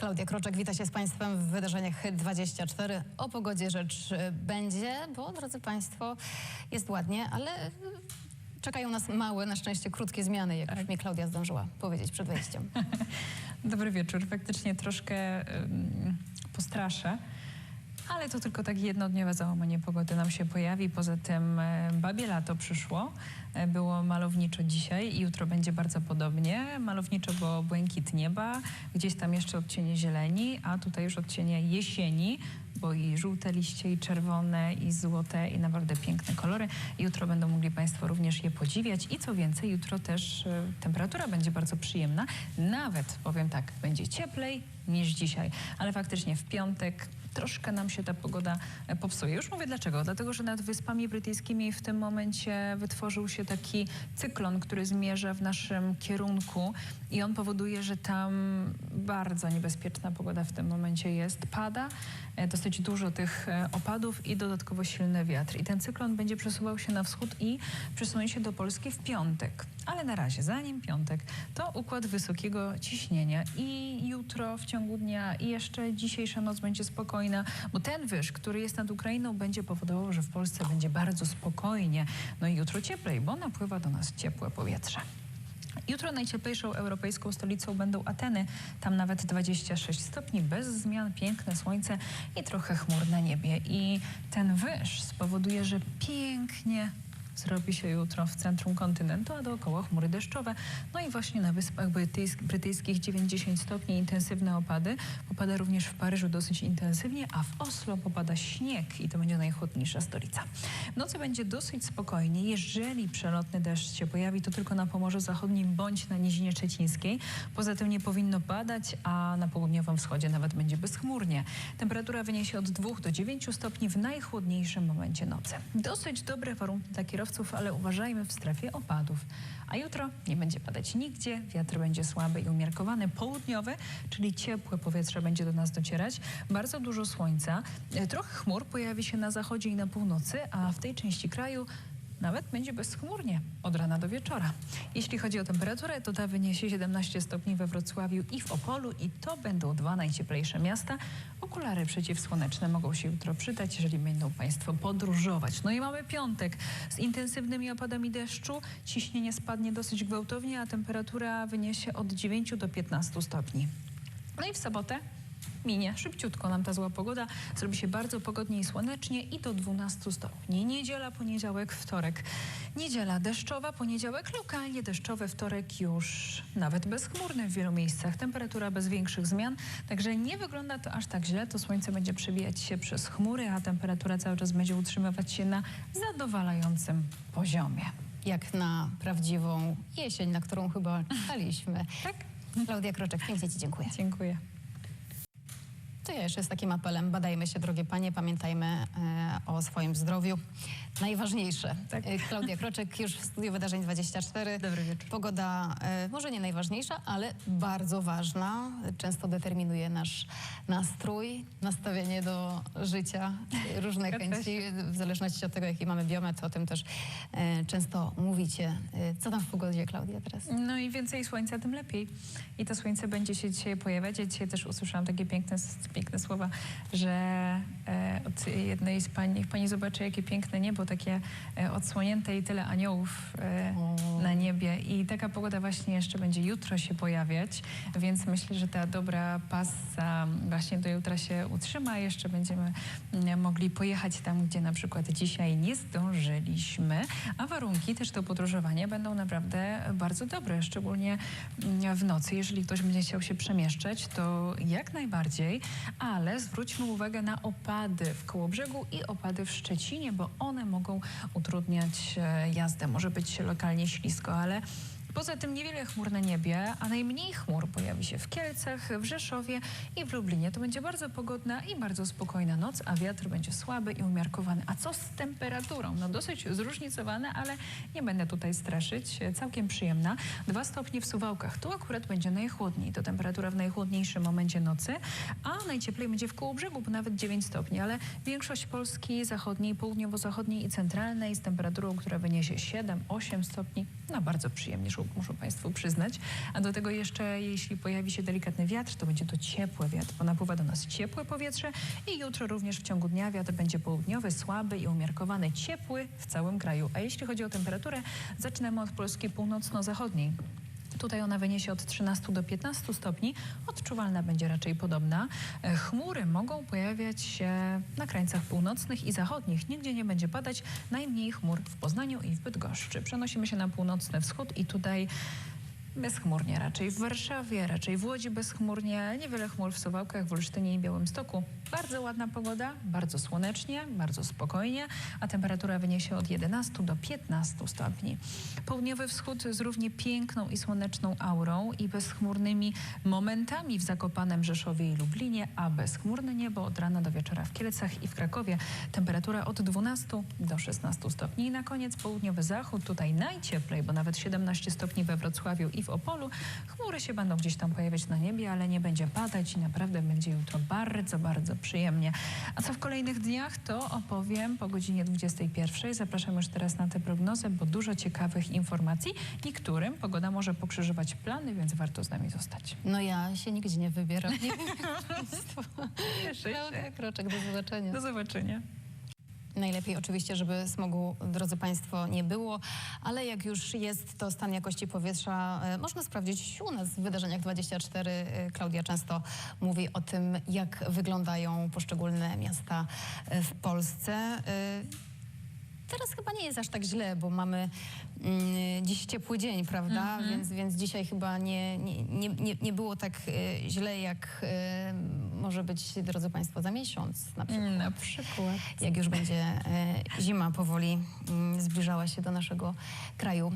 Klaudia Kroczek, wita się z Państwem w wydarzeniach Hit 24. O pogodzie rzecz y, będzie, bo drodzy Państwo, jest ładnie, ale czekają nas małe, na szczęście krótkie zmiany, jak już mi Klaudia zdążyła powiedzieć przed wejściem. Dobry wieczór. Faktycznie troszkę ym, postraszę, ale to tylko tak jednodniowe załamanie pogody nam się pojawi. Poza tym e, babie lato przyszło. E, Było malowniczo dzisiaj i jutro będzie bardzo podobnie. Malowniczo, bo błękit nieba, gdzieś tam jeszcze odcienie zieleni, a tutaj już odcienie jesieni, bo i żółte liście, i czerwone, i złote, i naprawdę piękne kolory. Jutro będą mogli Państwo również je podziwiać. I co więcej, jutro też e, temperatura będzie bardzo przyjemna. Nawet, powiem tak, będzie cieplej niż dzisiaj. Ale faktycznie w piątek troszkę nam się ta pogoda e, popsuje. Już mówię dlaczego. Dlatego, że nad Wyspami Brytyjskimi w tym momencie wytworzył się taki cyklon, który zmierza w naszym kierunku i on powoduje, że tam bardzo niebezpieczna pogoda w tym momencie jest. Pada e, dosyć dużo tych e, opadów i dodatkowo silny wiatr. I ten cyklon będzie przesuwał się na wschód i przesunie się do Polski w piątek. Ale na razie, zanim piątek, to układ wysokiego ciśnienia i jutro w ciągu dnia i jeszcze dzisiejsza noc będzie spokojna, bo ten wyż, który jest nad Ukrainą, będzie powodował, że w Polsce będzie bardzo spokojnie. No i jutro cieplej, bo napływa do nas ciepłe powietrze. Jutro najcieplejszą europejską stolicą będą Ateny. Tam nawet 26 stopni, bez zmian, piękne słońce i trochę chmur na niebie. I ten wyż spowoduje, że pięknie zrobi się jutro w centrum kontynentu, a dookoła chmury deszczowe. No i właśnie na Wyspach Brytyjsk- Brytyjskich 90 stopni intensywne opady. Popada również w Paryżu dosyć intensywnie, a w Oslo popada śnieg i to będzie najchłodniejsza stolica. W nocy będzie dosyć spokojnie. Jeżeli przelotny deszcz się pojawi, to tylko na Pomorzu Zachodnim bądź na Nizinie Szczecińskiej. Poza tym nie powinno padać, a na południowym wschodzie nawet będzie bezchmurnie. Temperatura wyniesie od 2 do 9 stopni w najchłodniejszym momencie nocy. Dosyć dobre warunki dla kierowców, ale uważajmy w strefie opadów. A jutro nie będzie padać nigdzie, wiatr będzie słaby i umiarkowany. Południowy, czyli ciepłe powietrze będzie do nas docierać. Bardzo dużo słońca. E, Trochę chmur pojawi się na zachodzie i na północy, a w tej części kraju nawet będzie bezchmurnie od rana do wieczora. Jeśli chodzi o temperaturę, to ta wyniesie 17 stopni we Wrocławiu i w Opolu i to będą dwa najcieplejsze miasta. Okulary przeciwsłoneczne mogą się jutro przydać, jeżeli będą Państwo podróżować. No i mamy piątek z intensywnymi opadami deszczu. Ciśnienie spadnie dosyć gwałtownie, a temperatura wyniesie od 9 do 15 stopni. No i w sobotę minie szybciutko nam ta zła pogoda. Zrobi się bardzo pogodnie i słonecznie i do 12 stopni. Niedziela, poniedziałek, wtorek. Niedziela deszczowa, poniedziałek lokalnie deszczowe, wtorek już nawet bezchmurny w wielu miejscach. Temperatura bez większych zmian, także nie wygląda to aż tak źle. To słońce będzie przebijać się przez chmury, a temperatura cały czas będzie utrzymywać się na zadowalającym poziomie. Jak na prawdziwą jesień, na którą chyba czekaliśmy. Tak? Klaudia Kroczek, pięknie Ci dziękuję. Dziękuję. To ja jeszcze z takim apelem. Badajmy się, drogie panie, pamiętajmy e, o swoim zdrowiu. Najważniejsze. Tak. E, Klaudia Kroczek już w studiu Wydarzeń 24. Dobry wieczór. Pogoda e, może nie najważniejsza, ale bardzo ważna. Często determinuje nasz nastrój, nastawienie do życia, e, różne chęci. W zależności od tego, jaki mamy biometr, o tym też często mówicie. Co tam w pogodzie, Klaudia, teraz? No i więcej słońca, tym lepiej. I to słońce będzie się dzisiaj pojawiać. Ja dzisiaj też usłyszałam takie piękne, piękne słowa, że od jednej z pań, niech pani zobaczy, jakie piękne niebo, takie e, odsłonięte i tyle aniołów e, na niebie. I taka pogoda właśnie jeszcze będzie jutro się pojawiać, więc myślę, że ta dobra pasa właśnie do jutra się utrzyma. Jeszcze będziemy mm, mogli pojechać tam, gdzie na przykład dzisiaj nie zdążyliśmy, a warunki też do podróżowania będą naprawdę bardzo dobre, szczególnie mm, w nocy. Jeżeli ktoś będzie chciał się przemieszczać, to jak najbardziej, ale zwróćmy uwagę na opady w Kołobrzegu i opady w Szczecinie, bo one mogą utrudniać e, jazdę. Może być lokalnie ślisko, ale Poza tym niewiele chmur na niebie, a najmniej chmur pojawi się w Kielcach, w Rzeszowie i w Lublinie. To będzie bardzo pogodna i bardzo spokojna noc, a wiatr będzie słaby i umiarkowany. A co z temperaturą? No dosyć zróżnicowane, ale nie będę tutaj straszyć. Całkiem przyjemna. Dwa stopnie w Suwałkach. Tu akurat będzie najchłodniej. To temperatura w najchłodniejszym momencie nocy, a najcieplej będzie w Kołobrzegu, bo nawet 9 stopni, ale większość Polski zachodniej, południowo-zachodniej i centralnej z temperaturą, która wyniesie 7-8 stopni. No bardzo przyjemnie. Muszę, muszę Państwu przyznać. A do tego jeszcze, jeśli pojawi się delikatny wiatr, to będzie to ciepły wiatr, bo napływa do nas ciepłe powietrze i jutro również w ciągu dnia wiatr będzie południowy, słaby i umiarkowany, ciepły w całym kraju. A jeśli chodzi o temperaturę, zaczynamy od Polski północno-zachodniej. Tutaj ona wyniesie od 13 do 15 stopni. Odczuwalna będzie raczej podobna. E, Chmury mogą pojawiać się na krańcach północnych i zachodnich. Nigdzie nie będzie padać. Najmniej chmur w Poznaniu i w Bydgoszczy. Przenosimy się na północny wschód i tutaj bezchmurnie raczej. W Warszawie, raczej w Łodzi bezchmurnie. Niewiele chmur w Suwałkach, w Olsztynie i Białymstoku. Bardzo ładna pogoda, bardzo słonecznie, bardzo spokojnie, a temperatura wyniesie od 11 do 15 stopni. Południowy wschód z równie piękną i słoneczną aurą i bezchmurnymi momentami w Zakopanem, Rzeszowie i Lublinie, a bezchmurne niebo od rana do wieczora w Kielcach i w Krakowie. Temperatura od 12 do 16 stopni. I na koniec południowy zachód, tutaj najcieplej, bo nawet 17 stopni we Wrocławiu i w Opolu. Chmury się będą gdzieś tam pojawiać na niebie, ale nie będzie padać i naprawdę będzie jutro bardzo, bardzo przyjemnie. A co w kolejnych dniach, to opowiem po godzinie 21. Zapraszam już teraz na tę prognozę, bo dużo ciekawych informacji. Niektórym pogoda może pokrzyżować plany, więc warto z nami zostać. No ja się nigdzie nie wybieram. Nie wiem, jak. Cieszę Pełny kroczek do zobaczenia. Do zobaczenia. Najlepiej oczywiście, żeby smogu, drodzy Państwo, nie było, ale jak już jest to stan jakości powietrza, e, można sprawdzić u nas w Wydarzeniach 24. E, Klaudia często mówi o tym, jak wyglądają poszczególne miasta e, w Polsce. Teraz chyba nie jest aż tak źle, bo mamy mm, dziś ciepły dzień, prawda? Więc, więc dzisiaj chyba nie, nie, nie, nie, było tak e, źle, jak e, może być, drodzy Państwo, za miesiąc na przykład Na przykład. jak już będzie e, zima powoli mm, zbliżała się do naszego kraju.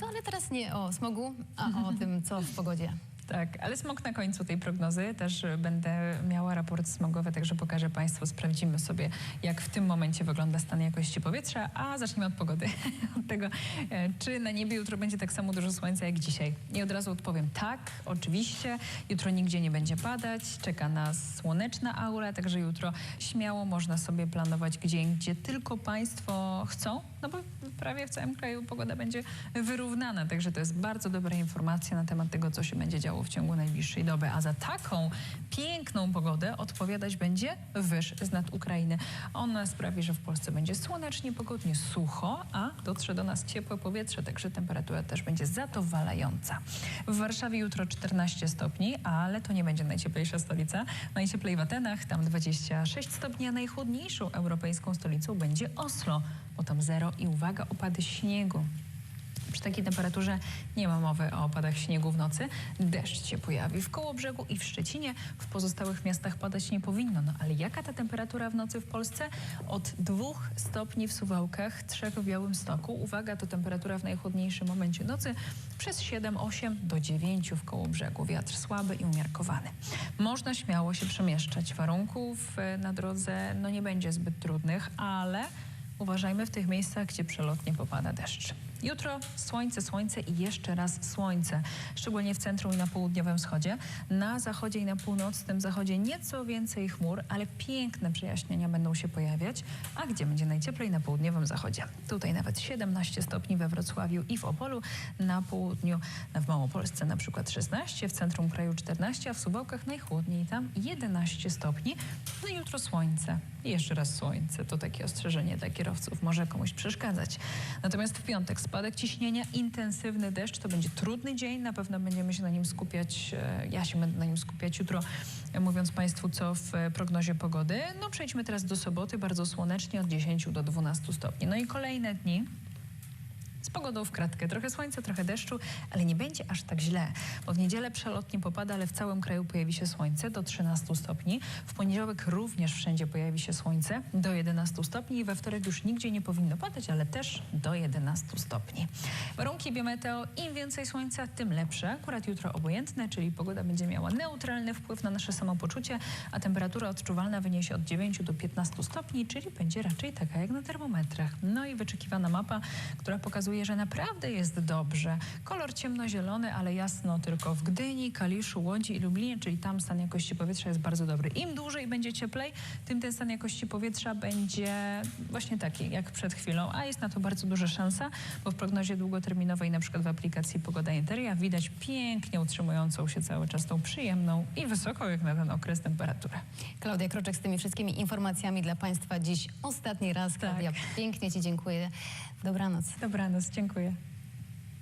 No ale teraz nie o smogu, a o tym, co w pogodzie. Tak, ale smog na końcu tej prognozy. Też y, będę miała raport smogowy, także pokażę Państwu, sprawdzimy sobie, jak w tym momencie wygląda stan jakości powietrza, a zacznijmy od pogody. od tego, e, czy na niebie jutro będzie tak samo dużo słońca jak dzisiaj. I od razu odpowiem tak, oczywiście. Jutro nigdzie nie będzie padać, czeka nas słoneczna aura, także jutro śmiało można sobie planować gdzie, gdzie tylko Państwo chcą, no bo prawie w całym kraju pogoda będzie wyrównana, także to jest bardzo dobra informacja na temat tego, co się będzie działo w ciągu najbliższej doby. A za taką piękną pogodę odpowiadać będzie wyż z nad Ukrainy. Ona sprawi, że w Polsce będzie słonecznie, pogodnie, sucho, a dotrze do nas ciepłe powietrze, także temperatura też będzie zadowalająca. W Warszawie jutro 14 stopni, ale to nie będzie najcieplejsza stolica. Najcieplej w Atenach, tam 26 stopni, a najchłodniejszą europejską stolicą będzie Oslo, bo tam zero i uwaga, opady śniegu. Przy takiej temperaturze nie ma mowy o opadach śniegu w nocy. Deszcz się pojawi w Kołobrzegu i w Szczecinie. W pozostałych miastach padać nie powinno. No ale jaka ta temperatura w nocy w Polsce? Od dwóch stopni w Suwałkach, trzech w Białymstoku. Uwaga, to temperatura w najchłodniejszym momencie nocy przez 7-8 do 9 w Kołobrzegu. Wiatr słaby i umiarkowany. Można śmiało się przemieszczać. Warunków e, na drodze no nie będzie zbyt trudnych, ale uważajmy w tych miejscach, gdzie przelotnie popada deszcz. Jutro słońce, słońce i jeszcze raz słońce, szczególnie w centrum i na południowym wschodzie. Na zachodzie i na północnym zachodzie nieco więcej chmur, ale piękne przejaśnienia będą się pojawiać. A gdzie będzie najcieplej? Na południowym zachodzie. Tutaj nawet 17 stopni we Wrocławiu i w Opolu, na południu, w Małopolsce na przykład 16, w centrum kraju 14, a w Suwałkach najchłodniej, tam 11 stopni. No i jutro słońce. I jeszcze raz słońce. To takie ostrzeżenie dla kierowców może komuś przeszkadzać. Natomiast w piątek spadek ciśnienia, intensywny deszcz. To będzie trudny dzień. Na pewno będziemy się na nim skupiać. e, Ja się będę na nim skupiać jutro, e, mówiąc Państwu, co w e, prognozie pogody. No przejdźmy teraz do soboty. Bardzo słonecznie od 10 do 12 stopni. No i kolejne dni. Pogodą w kratkę. Trochę słońca, trochę deszczu, ale nie będzie aż tak źle, bo w niedzielę przelotnie popada, ale w całym kraju pojawi się słońce do 13 stopni. W poniedziałek również wszędzie pojawi się słońce do 11 stopni i we wtorek już nigdzie nie powinno padać, ale też do 11 stopni. Warunki biometeo, im więcej słońca, tym lepsze. Akurat jutro obojętne, czyli pogoda będzie miała neutralny wpływ na nasze samopoczucie, a temperatura odczuwalna wyniesie od 9 do 15 stopni, czyli będzie raczej taka jak na termometrach. No i wyczekiwana mapa, która pokazuje że naprawdę jest dobrze. Kolor ciemnozielony, ale jasno tylko w Gdyni, Kaliszu, Łodzi i Lublinie, czyli tam stan jakości powietrza jest bardzo dobry. Im dłużej będzie cieplej, tym ten stan jakości powietrza będzie właśnie taki, jak przed chwilą, a jest na to bardzo duża szansa, bo w prognozie długoterminowej, na przykład w aplikacji Pogoda Interia, widać pięknie utrzymującą się cały czas tą przyjemną i wysoką jak na ten okres temperaturę. Klaudia Kroczek z tymi wszystkimi informacjami dla Państwa dziś ostatni raz. Tak. Klaudia, pięknie Ci dziękuję. Dobranoc. Dobranoc, dziękuję.